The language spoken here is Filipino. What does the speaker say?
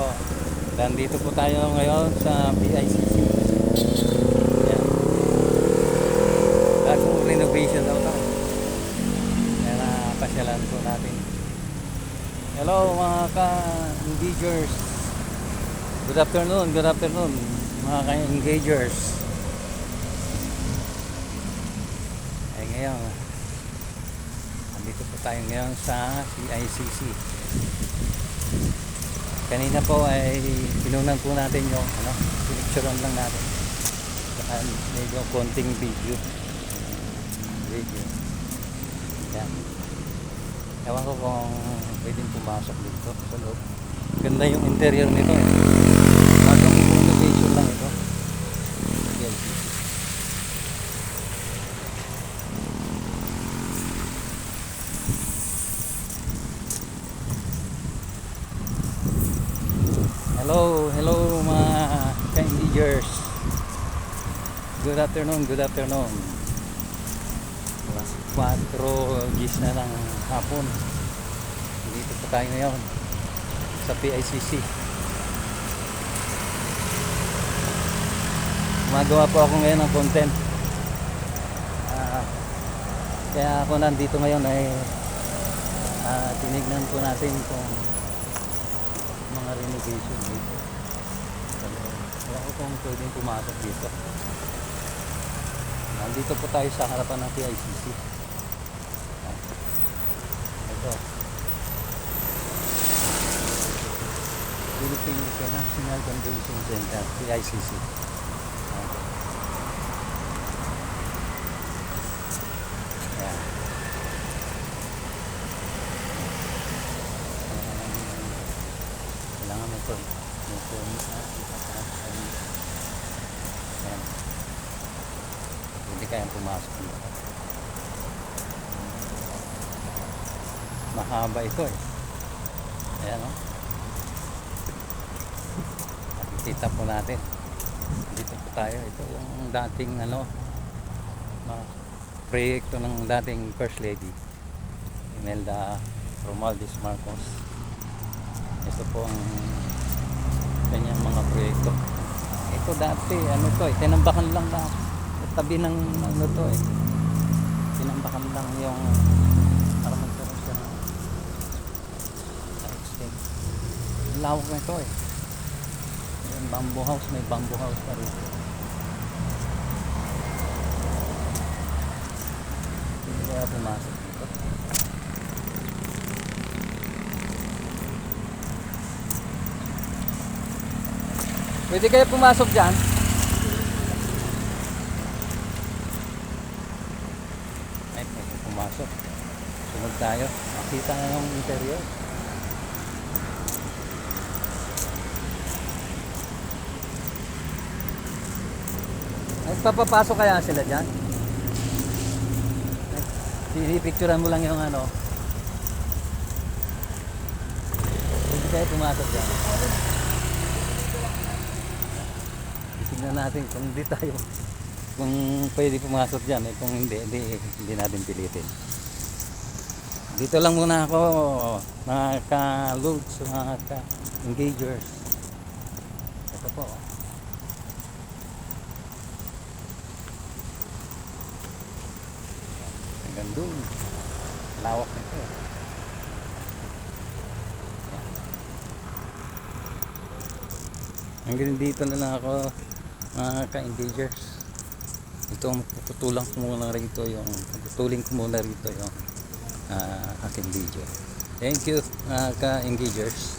po. Nandito po tayo ngayon sa PICC. Ayan. Bagong renovation daw tayo. Kaya napasyalan po natin. Hello mga ka-engagers. Good afternoon, good afternoon mga ka-engagers. Eh ngayon, nandito po tayo ngayon sa PICC. Kanina po ay pinunan po natin yung ano, pinicturean lang natin. Saka medyo konting video. Video. Yan. Ewan ko kung pwedeng pumasok dito sa loob. Ganda yung interior nito. Eh. Bagong renovation lang ito. PICC. Hello, hello mga ka-engagers. Good afternoon, good afternoon. Alas 4 gis na ng hapon. Dito po tayo ngayon sa PICC. Gumagawa po ako ngayon ng content. Ah, kaya ako nandito ngayon ay ah, tinignan po natin kung mga renovation dito. Wala ko kung pwedeng pumasok dito. Nandito po tayo sa harapan ng PICC. Ito. Philippine International Convention Center, PICC. Ah. Ayan. May perm may permit na ipapasok kayo yan hindi kayang pumasok dito mahaba ito eh. Ayan o nakikita po natin. Dito po tayo. Ito yung dating ano mga proyekto ng dating first lady Imelda Romualdez Marcos ito po ang kanyang mga proyekto. Ito dati ano to eh tinambakan lang na tabi ng ano to eh tinambakan lang yung para magkaroon siya ng extent ang lawak na ito eh. Yung bamboo house may bamboo house pa rin hindi kaya pumasok dito Pwede kayo pumasok dyan? Ay, pwede pumasok. Sunod tayo. Makita na yung interior. Ay, papapasok kaya sila dyan? Pipicturean mo lang yung ano. Pwede kayo pumasok dyan. Tingnan natin kung hindi tayo kung pwede pumasok dyan eh. Kung hindi, hindi, hindi natin pilitin. Dito lang muna ako mga ka-loads, mga ka-engagers. Ito po. Hanggang doon. Lawak nito eh. Hanggang dito na lang ako mga ka-engagers. Ito pututulang ko muna rito yung putulin ko muna rito yung ah, aking video. Thank you mga ka-engagers.